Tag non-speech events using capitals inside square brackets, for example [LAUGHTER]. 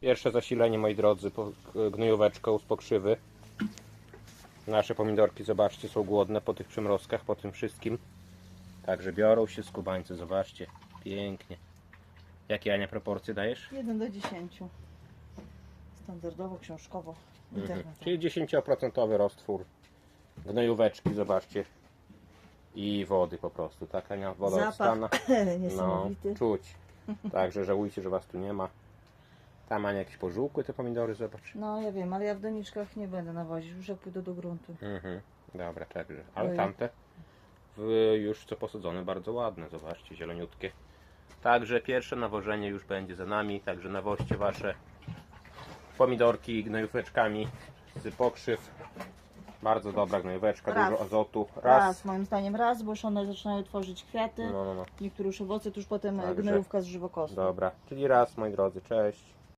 Pierwsze zasilenie, moi drodzy, po, gnojóweczką z pokrzywy. Nasze pomidorki, zobaczcie, są głodne po tych przymrozkach, po tym wszystkim. Także biorą się skubańcy, zobaczcie. Pięknie. Jakie Ania proporcje dajesz? 1 do 10. Standardowo, książkowo, Mhm. internetowo. Czyli 10% roztwór gnojóweczki, zobaczcie. I wody po prostu, tak Ania? Woda Zapach odstana. [CLEARS THROAT] No, czuć. Także żałujcie, że was tu nie ma. Tam Ania jakieś pożółkły te pomidory, zobacz. No ja wiem, ale ja w doniczkach nie będę nawozić, już jak pójdę do gruntu. Mhm. Dobra, także. Ale Ojej. tamte w, już co posadzone, bardzo ładne, zobaczcie, zieloniutkie. Także pierwsze nawożenie już będzie za nami, także nawoźcie wasze pomidorki gnojóweczkami z pokrzyw. Bardzo dobra gnojóweczka, Raz. dużo azotu. Raz. Raz. moim zdaniem raz, bo już one zaczynają tworzyć kwiaty. No, no, no. Niektóre już owoce, to już potem Także. gnojówka z żywokostem. Dobra, czyli raz, moi drodzy, cześć.